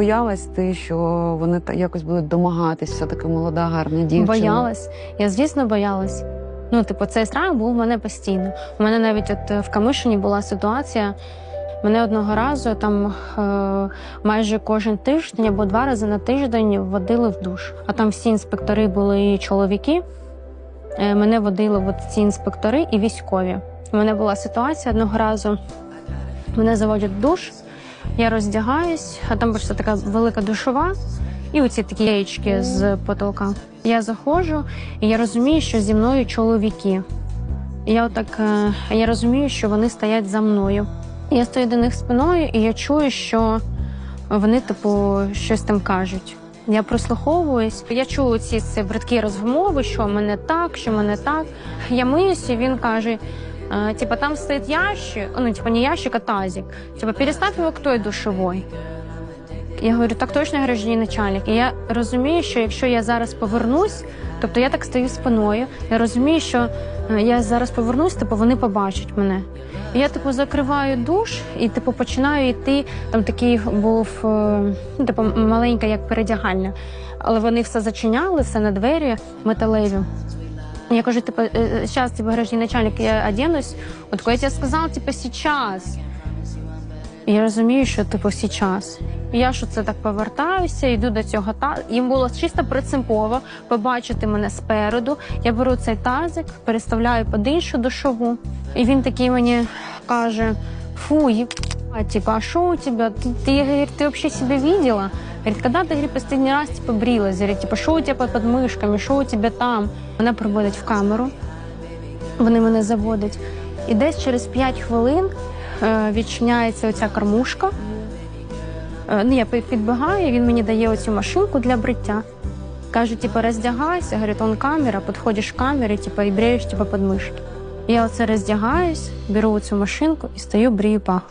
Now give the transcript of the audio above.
боялась ти, що вони та якось будуть домагатись, все таки молода, гарна дівчина? Боялась. Я, звісно, боялась. Ну, типу, цей страх був у мене постійно. У мене навіть от е, в Камишині була ситуація. Мене одного разу там е, майже кожен тиждень або два рази на тиждень водили в душ. А там всі інспектори були і чоловіки. Е, мене водили от ці інспектори і військові. У мене була ситуація одного разу. Мене заводять в душ, я роздягаюсь, а там просто така велика душова, і оці такі яєчки з потолка. Я заходжу, і я розумію, що зі мною чоловіки. Я отак е, я розумію, що вони стоять за мною. Я стою до них спиною, і я чую, що вони, типу, щось там кажуть. Я прослуховуюсь, я чую ці бридкі розмови, що мене так, що мене так. Я миюся, і він каже: типа, там стоїть ящик, ну, типа, не ящик, а тазик. Типа, перестав його к той душовой. Я говорю, так точно гражданин начальник. І я розумію, що якщо я зараз повернусь, тобто я так стою спиною, я розумію, що е, я зараз повернусь, типу вони побачать мене. І я типу закриваю душ і типу починаю йти. Там такий був е, ну, типу, маленька, як передягальня, але вони все зачиняли, все на двері металеві. Я кажу, типу, зараз, типу, гражданин начальник, я оденусь. От такой, я тебе сказав, типу, сейчас. Я розумію, що типу сейчас. Я що це так повертаюся, йду до цього та їм було чисто принципово побачити мене спереду. Я беру цей тазик, переставляю під іншу душову. І він такий мені каже: фу, єба, типа, а що у тебе? Ти, ти, говорит, ти вообще себе видела? Говорит, когда ты, говорит, последний раз типа брилась? Говорит, типа, що у тебе під подмишками, що у тебе там? Мене проводять в камеру, вони мене заводять. І десь через 5 хвилин е, відчиняється оця кормушка. Е, Ну, я підбігаю, він мені дає оцю машинку для бриття. Каже, типу, роздягайся, говорить, он камера, підходиш к камері, типу, і бреєш типу, подмишки. Я оце роздягаюсь, беру цю машинку і стою, брію пах.